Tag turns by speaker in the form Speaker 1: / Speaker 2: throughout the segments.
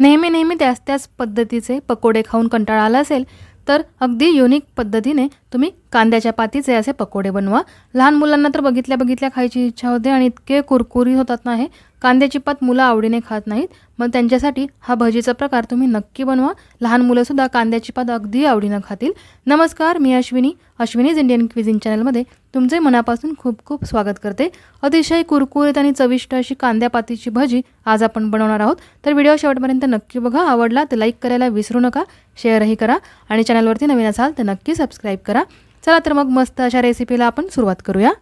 Speaker 1: नेहमी नेहमी त्याच त्याच पद्धतीचे पकोडे खाऊन कंटाळा आला असेल तर अगदी युनिक पद्धतीने तुम्ही कांद्याच्या पातीचे असे पकोडे बनवा. लहान मुलांना तर बघितल्या बघितल्या खायची इच्छा होते आणि इतके कुरकुरी होतात ना हे. कांद्याची पात मुलं आवडीने खात नाहीत. मग त्यांच्यासाठी हा भजीचा प्रकार तुम्ही नक्की बनवा. लहान मुलंसुद्धा कांद्याची पात अगदी आवडीनं खातील. नमस्कार मी अश्विनी. अश्विनीज इंडियन क्विझिन चॅनलमध्ये तुमचे मनापासून खूप खूप स्वागत करते. अतिशय कुरकुरीत आणि चविष्ट अशी कांद्यापातीची भजी आज आपण बनवणार आहोत. तर व्हिडिओ शेवटपर्यंत नक्की बघा. आवडला तर लाईक करायला विसरू नका. शेअरही करा. आणि चॅनलवरती नवीन असाल तर नक्की सबस्क्राईब करा. चला तर मग मस्त अशा रेसिपीला आपण सुरुवात करूया.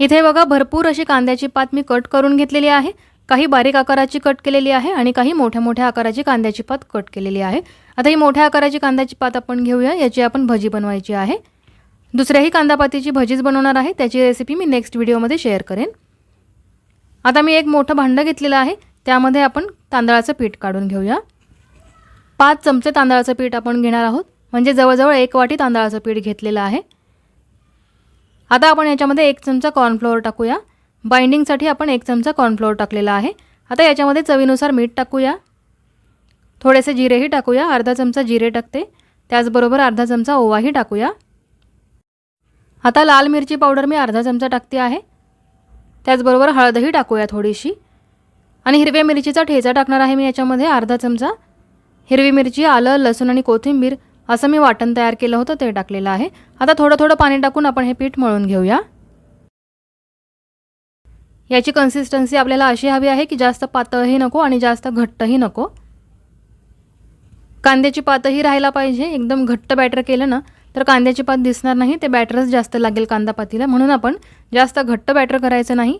Speaker 1: इथे बघा भरपूर अशी कांद्याची पात मी कट करून घेतलेली आहे. काही बारीक आकाराची कट केलेली आहे आणि काही मोठ्या मोठ्या आकाराची कांद्याची पात कट केलेली आहे. आता ही मोठ्या आकाराची कांद्याची पात आपण घेऊया याची आपण भजी बनवायची आहे. दुसऱ्याही कांदापातीची भजीच बनवणार आहे त्याची रेसिपी मी नेक्स्ट व्हिडिओमध्ये शेअर करेन. आता मी एक मोठं भांडं घेतलेलं आहे त्यामध्ये आपण तांदळाचं पीठ काढून घेऊया. पाच चमचे तांदळाचं पीठ आपण घेणार आहोत. म्हणजे जवळजवळ एक वाटी तांदळाचं पीठ घेतलेलं आहे. आता आपण याच्यामध्ये एक चमचा कॉर्नफ्लोअर टाकूया. बाइंडिंगसाठी आपण एक चमचा कॉर्नफ्लोअर टाकलेला आहे. आता याच्यामध्ये चवीनुसार मीठ टाकूया. थोडेसे जिरेही टाकूया. अर्धा चमचा जिरे टाकते. त्याचबरोबर अर्धा चमचा ओवाही टाकूया. आता लाल मिरची पावडर मी अर्धा चमचा टाकते आहे. त्याचबरोबर हळदही टाकूया थोडीशी. आणि हिरव्या मिरचीचा ठेचा टाकणार आहे मी याच्यामध्ये अर्धा चमचा. हिरवी मिरची आलं लसूण आणि कोथिंबीर असं मी वाटण तयार केलं होतं ते टाकलेलं आहे. आता थोडं थोडं पाणी टाकून आपण हे पीठ मळून घेऊया. याची कन्सिस्टन्सी आपल्याला अशी हवी आहे की जास्त पातळही नको आणि जास्त घट्टही नको. कांद्याची पातही राहायला पाहिजे. एकदम घट्ट बॅटर केलं ना तर कांद्याची पात दिसणार नाही. ते बॅटरच जास्त लागेल कांदा पातीला. म्हणून आपण जास्त घट्ट बॅटर करायचं नाही.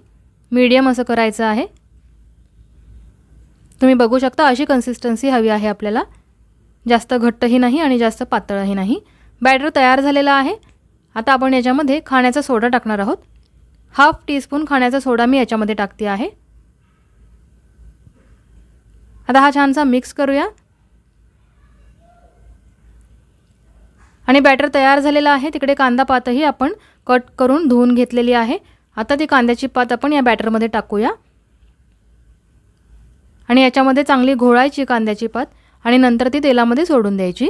Speaker 1: मीडियम असं करायचं आहे. तुम्ही बघू शकता अशी कन्सिस्टन्सी हवी आहे आपल्याला. जास्त घट्टही नाही आणि जास्त पातळही नाही. बॅटर तयार झालेला आहे. आता आपण याच्यामध्ये खाण्याचा सोडा टाकणार आहोत. हाफ टीस्पून खाण्याचा सोडा मी याच्यामध्ये टाकते आहे. आता हा छानसा मिक्स करूया. आणि बॅटर तयार झालेला आहे. तिकडे कांदा पातही आपण कट करून धुवून घेतलेली आहे. आता ती कांद्याची पात आपण या बॅटरमध्ये टाकूया. आणि याच्यामध्ये चांगली घोळायची कांद्याची पात. आणि नंतर ती तेलामध्ये सोडून द्यायची.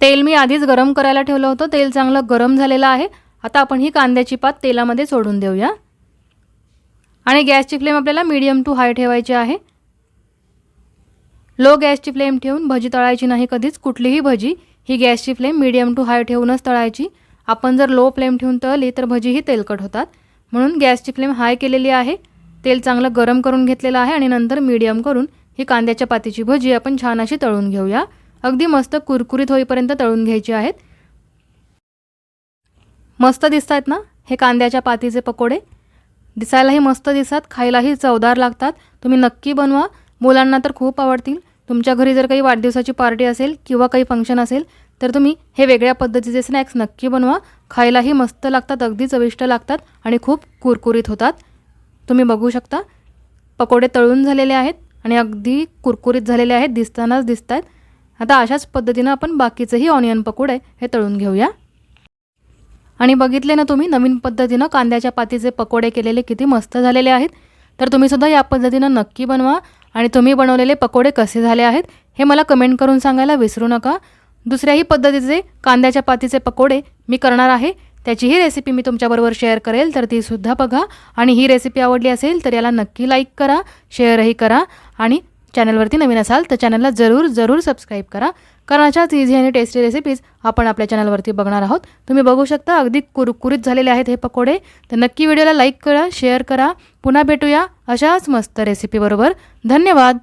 Speaker 1: तेल मी आधीच गरम करायला ठेवलं होतं. तेल चांगलं गरम झालेलं आहे. आता आपण ही कांद्याची पात तेलामध्ये सोडून देऊया. आणि गॅसची फ्लेम आपल्याला मीडियम टू हाय ठेवायची आहे. लो गॅसची फ्लेम ठेवून भजी तळायची नाही कधीच कुठलीही भजी. ही गॅसची फ्लेम मीडियम टू हाय ठेवूनच तळायची. आपण जर लो फ्लेम ठेवून तळली तर भजीही तेलकट होतात. म्हणून गॅसची फ्लेम हाय केलेली आहे. तेल चांगलं गरम करून घेतलेलं आहे आणि नंतर मीडियम करून ही कांद्याच्या पातीची भजी आपण छान अशी तळून घेऊया. अगदी मस्त कुरकुरीत होईपर्यंत तळून घ्यायची आहेत. मस्त दिसत आहेत ना हे कांद्याच्या पातीचे पकोडे? दिसायलाही मस्त दिसतात खायलाही चवदार लागतात. तुम्ही नक्की बनवा. मुलांना तर खूप आवडतील. तुमच्या घरी जर काही वाढदिवसाची पार्टी असेल किंवा काही फंक्शन असेल तर तुम्ही हे वेगळ्या पद्धतीचे स्नॅक्स नक्की बनवा. खायलाही मस्त लागतात अगदी चविष्ट लागतात आणि खूप कुरकुरीत होतात. तुम्ही बघू शकता. पकोडे तळून झालेले आहेत. आणि अगदी कुरकुरीत झालेले आहेत दिसतानाच दिसत आहेत आता अशाच पद्धतीनं आपण बाकीचंही ऑनियन पकोडे हे तळून घेऊया. आणि बघितले ना तुम्ही नवीन पद्धतीनं कांद्याच्या पातीचे पकोडे केलेले किती मस्त झालेले आहेत. तर तुम्हीसुद्धा या पद्धतीनं नक्की बनवा आणि तुम्ही बनवलेले पकोडे कसे झाले आहेत हे मला कमेंट करून सांगायला विसरू नका. दुसऱ्याही पद्धतीचे कांद्याच्या पातीचे पकोडे मी करणार आहे. त्याचीही रेसिपी मी तुमच्याबरोबर शेअर करेल तर तीसुद्धा बघा. आणि ही रेसिपी आवडली असेल तर याला नक्की लाईक करा शेअरही करा. आणि चॅनलवरती नवीन असाल तर चॅनलला जरूर जरूर सबस्क्राईब करा. कारण अशाच इझी आणि टेस्टी रेसिपीज आपण आपल्या चॅनलवरती बघणार आहोत. तुम्ही बघू शकता अगदी कुरकुरीत झालेले आहेत हे पकोडे. तर नक्की व्हिडिओला लाईक करा शेअर करा. पुन्हा भेटूया अशाच मस्त रेसिपीबरोबर धन्यवाद!